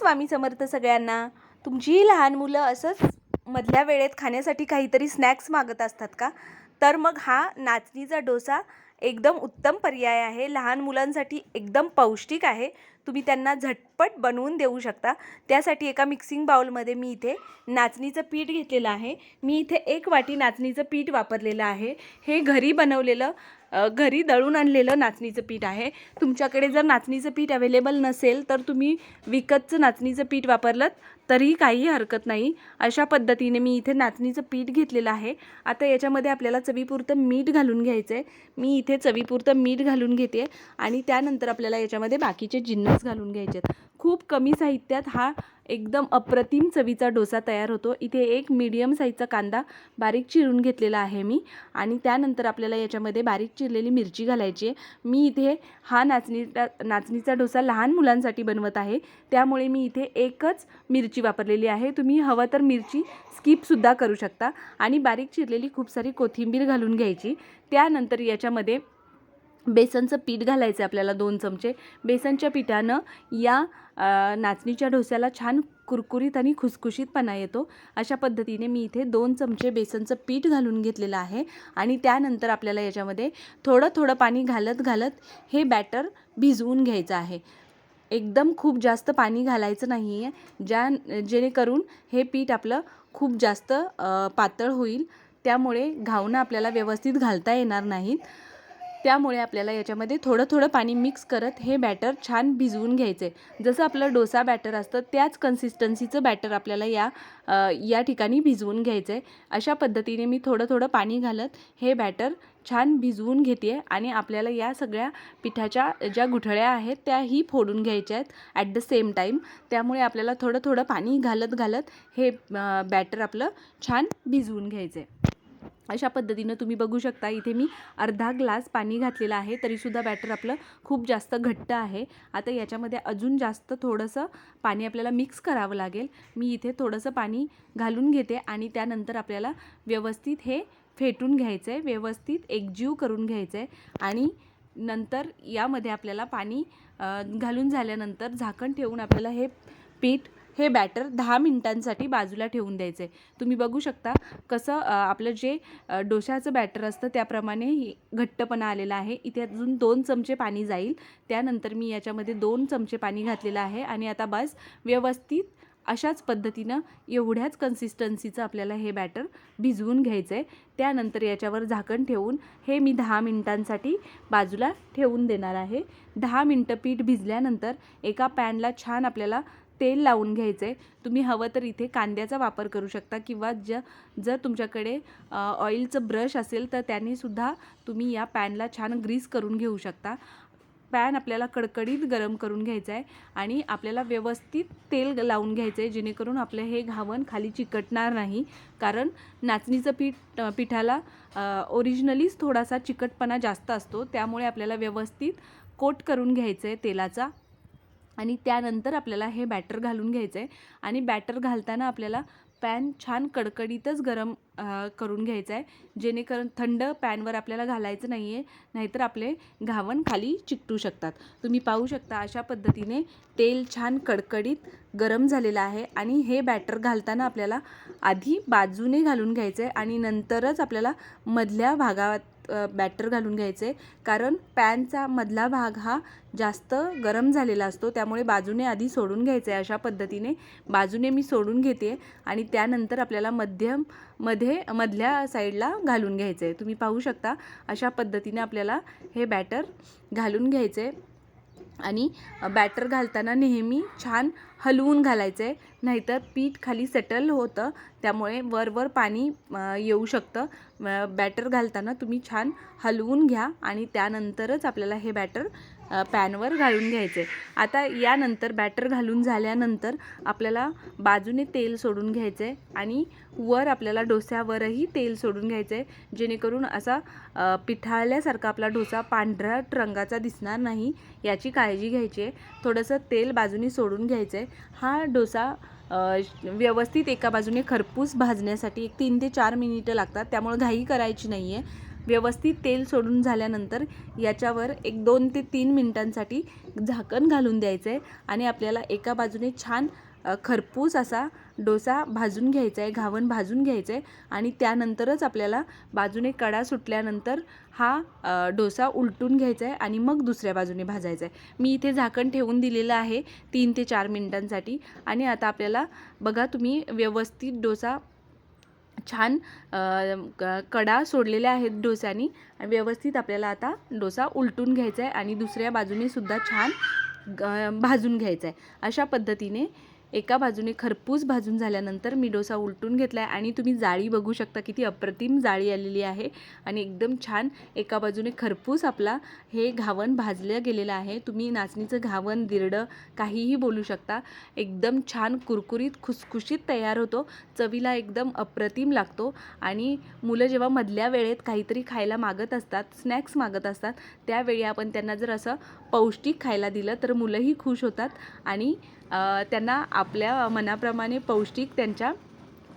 स्वामी समर्थ सगळ्यांना. तुमचीही लहान मुलं असंच मधल्या वेळेत खाण्यासाठी काहीतरी स्नॅक्स मागत असतात का? तर मग हा नाचणीचा डोसा एकदम उत्तम पर्याय आहे. लहान मुलांसाठी एकदम पौष्टिक आहे. तुम्ही त्यांना झटपट बनवून देऊ शकता. त्यासाठी एका मिक्सिंग बाउलमध्ये मी इथे नाचणीचं पीठ घेतलेलं आहे. मी इथे एक वाटी नाचणीचं पीठ वापरलेलं आहे. हे घरी बनवलेलं घरी दळून आणलेलं नाचणीचं पीठ आहे. तुमच्याकडे जर नाचणीचं पीठ अवेलेबल नसेल तर तुम्ही विकतचं नाचणीचं पीठ वापरलं तरीही काही हरकत नाही. अशा पद्धतीने मी इथे नाचणीचं पीठ घेतलेलं आहे. आता याच्यामध्ये आपल्याला चवीपुरतं मीठ घालून घ्यायचं आहे मी इथे चवीपुरतं मीठ घालून घेते आणि त्यानंतर आपल्याला याच्यामध्ये बाकीचे जिन्नस घालून घ्यायचे आहेत खूप कमी साहित्यात हा एकदम अप्रतिम चवीचा डोसा तयार होतो. इथे एक मीडियम साईजचा कांदा बारीक चिरून घेतलेला आहे मी आणि त्यानंतर आपल्याला याच्यामध्ये बारीक चिरलेली मिरची घालायची आहे. मी इथे हा नाचणीचा नाचणीचा डोसा लहान मुलांसाठी बनवत आहे. त्यामुळे मी इथे एकच मिरची वापरलेली आहे. तुम्ही हवं तर मिरची स्किपसुद्धा करू शकता आणि बारीक चिरलेली खूप सारी कोथिंबीर घालून घ्यायची. त्यानंतर याच्यामध्ये बेसनचं पीठ घालायचं आहे आपल्याला दोन चमचे. बेसनच्या पिठानं या नाचणीच्या डोस्याला छान कुरकुरीत आणि खुसखुशीतपणा येतो. अशा पद्धतीने मी इथे दोन चमचे बेसनचं पीठ घालून घेतलेलं आहे आणि त्यानंतर आपल्याला याच्यामध्ये थोडं थोडं पाणी घालत घालत हे बॅटर भिजवून घ्यायचं आहे. एकदम खूप जास्त पाणी घालायचं नाही आहे ज्या जेणेकरून हे पीठ आपलं खूप जास्त पातळ होईल. त्यामुळे घावणं आपल्याला व्यवस्थित घालता येणार नाहीत. त्यामुळे आपल्याला याच्यामध्ये थोडं थोडं पाणी मिक्स करत हे बॅटर छान भिजवून घ्यायचं. आहे जसं आपलं डोसा बॅटर असतं त्याच कन्सिस्टन्सीचं बॅटर आपल्याला या या ठिकाणी भिजवून घ्यायचं आहे अशा पद्धतीने मी थोडं थोडं पाणी घालत हे बॅटर छान भिजवून घेते आहे आणि आपल्याला या सगळ्या पिठाच्या ज्या गुठळ्या आहेत त्याही फोडून घ्यायच्या आहेत ॲट द सेम टाईम त्यामुळे आपल्याला थोडं थोडं पाणी घालत घालत हे बॅटर आपलं छान भिजवून घ्यायचं आहे अशा पद्धतीनं तुम्ही बघू शकता इथे मी अर्धा ग्लास पाणी घातलेलं आहे तरीसुद्धा बॅटर आपलं खूप जास्त घट्ट आहे. आता याच्यामध्ये अजून जास्त थोडंसं पाणी आपल्याला मिक्स करावं लागेल. मी इथे थोडंसं पाणी घालून घेते आणि त्यानंतर आपल्याला व्यवस्थित हे फेटून घ्यायचं आहे व्यवस्थित एकजीव करून घ्यायचं आहे आणि नंतर यामध्ये आपल्याला पाणी घालून झाल्यानंतर झाकण ठेवून आपल्याला हे पीठ हे बॅटर दहा मिनिटांसाठी बाजूला ठेवून द्यायचं. आहे तुम्ही बघू शकता कसं आपलं जे डोशाचं बॅटर असतं त्याप्रमाणे घट्टपणा आलेला आहे. इथे अजून दोन चमचे पाणी जाईल. त्यानंतर मी याच्यामध्ये दोन चमचे पाणी घातलेलं आहे आणि आता बस व्यवस्थित अशाच पद्धतीनं एवढ्याच कन्सिस्टन्सीचं आपल्याला हे बॅटर भिजवून घ्यायचं आहे त्यानंतर याच्यावर झाकण ठेवून हे मी दहा मिनिटांसाठी बाजूला ठेवून देणार आहे. दहा मिनटं पीठ भिजल्यानंतर एका पॅनला छान आपल्याला तेल लावून घ्यायचं. आहे तुम्ही हवं तर इथे कांद्याचा वापर करू शकता किंवा ज जर तुमच्याकडे ऑइलचं ब्रश असेल तर त्यानेसुद्धा तुम्ही या पॅनला छान ग्रीस करून घेऊ शकता. पॅन आपल्याला कडकडीत गरम करून घ्यायचं आहे आणि आपल्याला व्यवस्थित तेल लावून घ्यायचं आहे जेणेकरून आपलं हे घावण खाली चिकटणार नाही. कारण नाचणीचं पीठ पिठाला ओरिजिनलीच थोडासा चिकटपणा जास्त असतो. त्यामुळे आपल्याला व्यवस्थित कोट करून घ्यायचं आहे तेलाचा. आणि त्यानंतर आपल्याला हे बॅटर घालून घ्यायचं आहे आणि बॅटर घालताना आपल्याला पॅन छान कडकडीतच गरम करून घ्यायचं आहे जेणेकरून थंड पॅनवर आपल्याला घालायचं नाही आहे नाहीतर आपले घावण खाली चिकटू शकतात. तुम्ही पाहू शकता अशा पद्धतीने तेल छान कडकडीत गरम झालेलं आहे. आणि हे बॅटर घालताना आपल्याला आधी बाजूने घालून घ्यायचं आहे आणि नंतरच आपल्याला मधल्या भागात बॅटर घालून घ्यायचं. आहे कारण पॅनचा मधला भाग हा जास्त गरम झालेला असतो. त्यामुळे बाजूने आधी सोडून घ्यायचं आहे अशा पद्धतीने. बाजूने मी सोडून घेते आणि त्यानंतर आपल्याला मध्यममध्ये मधल्या साईडला घालून घ्यायचं आहे तुम्ही पाहू शकता अशा पद्धतीने आपल्याला हे बॅटर घालून घ्यायचं. आहे आणि बॅटर घालताना नेहमी छान हलवून घालायचं आहे नाहीतर पीठ खाली सेटल होतं त्यामुळे वरवर पाणी येऊ शकतं. बॅटर घालताना तुम्ही छान हलवून घ्या आणि त्यानंतरच आपल्याला हे बॅटर पॅनवर घालून घ्यायचे. आता यानंतर बॅटर घालून झाल्यानंतर आपल्याला बाजूने तेल सोडून घ्यायचं आहे आणि वर आपल्याला डोस्यावरही तेल सोडून घ्यायचं. आहे जेणेकरून असा पिठाळल्यासारखा आपला डोसा पांढऱ्या रंगाचा दिसणार नाही याची काळजी घ्यायची आहे. थोडंसं तेल बाजूने सोडून घ्यायचं. आहे हा डोसा व्यवस्थित एका बाजूने खरपूस भाजण्यासाठी एक तीन ते चार मिनिटं लागतात. त्यामुळे घाई करायची नाही आहे व्यवस्थित तेल सोडून झाल्यानंतर याच्यावर एक दोन ते तीन मिनटांसाठी झाकण घालून द्यायचं आहे आणि आपल्याला एका बाजूने छान खरपूस असा डोसा भाजून घ्यायचा आहे घावण भाजून घ्यायचं आहे आणि त्यानंतरच आपल्याला बाजूने कडा सुटल्यानंतर हा डोसा उलटून घ्यायचा आहे आणि मग दुसऱ्या बाजूने भाजायचा आहे मी इथे झाकण ठेवून दिलेलं आहे तीन ते चार मिनटांसाठी आणि आता आपल्याला बघा तुम्ही व्यवस्थित डोसा छान क- कडा सोडलेल्या आहेत डोस्यानी. आणि व्यवस्थित आपल्याला आता डोसा उलटून घ्यायचा आहे आणि दुसऱ्या बाजूने सुद्धा छान ग भाजून घ्यायचा आहे अशा पद्धतीने एका बाजूने खरपूस भाजून झाल्यानंतर मी डोसा उलटून घेतला आहे आणि तुम्ही जाळी बघू शकता किती अप्रतिम जाळी आलेली आहे. आणि एकदम छान एका बाजूने खरपूस आपला हे घावण भाजलं गेलेलं आहे. तुम्ही नाचणीचं घावण दिरडं काहीही बोलू शकता. एकदम छान कुरकुरीत खुसखुशीत तयार होतो. चवीला एकदम अप्रतिम लागतो. आणि मुलं जेव्हा मधल्या वेळेत काहीतरी खायला मागत असतात स्नॅक्स मागत असतात त्यावेळी आपण त्यांना जर असं पौष्टिक खायला दिलं तर मुलंही खुश होतात. आणि त्यांना आपल्या मनाप्रमाणे पौष्टिक त्यांच्या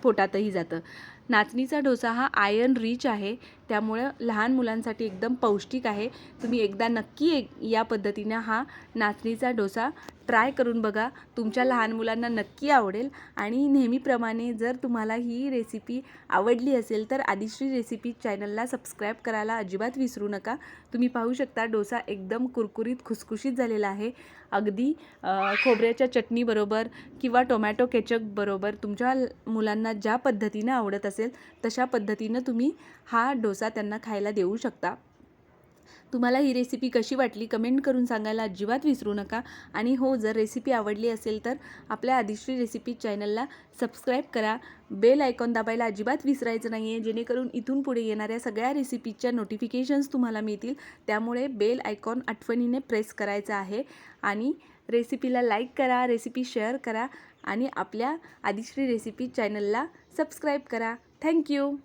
पोटातही जातं. नाचणीचा डोसा हा आयर्न रिच आहे. त्यामुळं लहान मुलांसाठी एकदम पौष्टिक आहे. तुम्ही एकदा नक्की एक या पद्धतीनं हा नाचणीचा डोसा ट्राय करून बघा. तुमच्या लहान मुलांना नक्की आवडेल. आणि नेहमीप्रमाणे जर तुम्हाला ही रेसिपी आवडली असेल तर आदिश्री रेसिपी चॅनलला सबस्क्राईब करायला अजिबात विसरू नका. तुम्ही पाहू शकता डोसा एकदम कुरकुरीत खुसखुशीत झालेला आहे. अगदी खोबऱ्याच्या चटणीबरोबर किंवा टोमॅटो केचप बरोबर तुमच्या मुलांना ज्या पद्धतीनं आवडत असेल तशा पद्धतीनं तुम्ही हा डोसा डोसा त्यांना खायला देऊ शकता. तुम्हाला ही रेसिपी कशी वाटली? कमेंट करून सांगायला अजिबात विसरू नका. आणि हो जर रेसिपी आवडली असेल तर आपल्या आदिश्री रेसिपी चॅनलला सबस्क्राईब करा. बेल आयकॉन दाबायला अजिबात विसरायचं नाही आहे जेणेकरून इथून पुढे येणाऱ्या सगळ्या रेसिपीच्या नोटिफिकेशन्स तुम्हाला मिळतील. त्यामुळे बेल आयकॉन आठवणीने प्रेस करायचं आहे. आणि रेसिपीला लाईक करा रेसिपी शेअर करा. आणि आपल्या आदिश्री रेसिपी चॅनलला सबस्क्राईब करा. Thank you